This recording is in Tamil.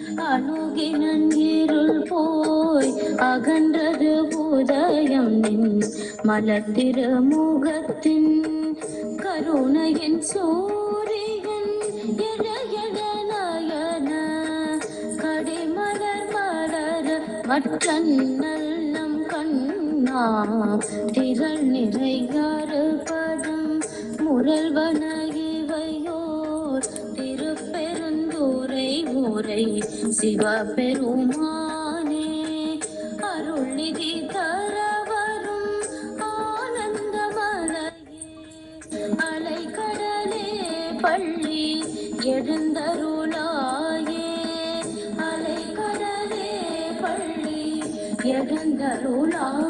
கிசை அணுகினன் போய் அகன்றது உதயம் நின் மலர்த்திர முகத்தின் கருணையின் சூரியன் எழ எழ மலர் கடிமலர் மலர மற்றன்னம் கண்ணா திரள் நிறை பதம் முரல்வன முறை ஊரை சிவபெருமானே அருள்நிதி தர வரும் ஆனந்த மலையே அலைக்கடலே பள்ளி எழுந்தருளாயே. அலைக்கடலே பள்ளி எழுந்தருளாயே.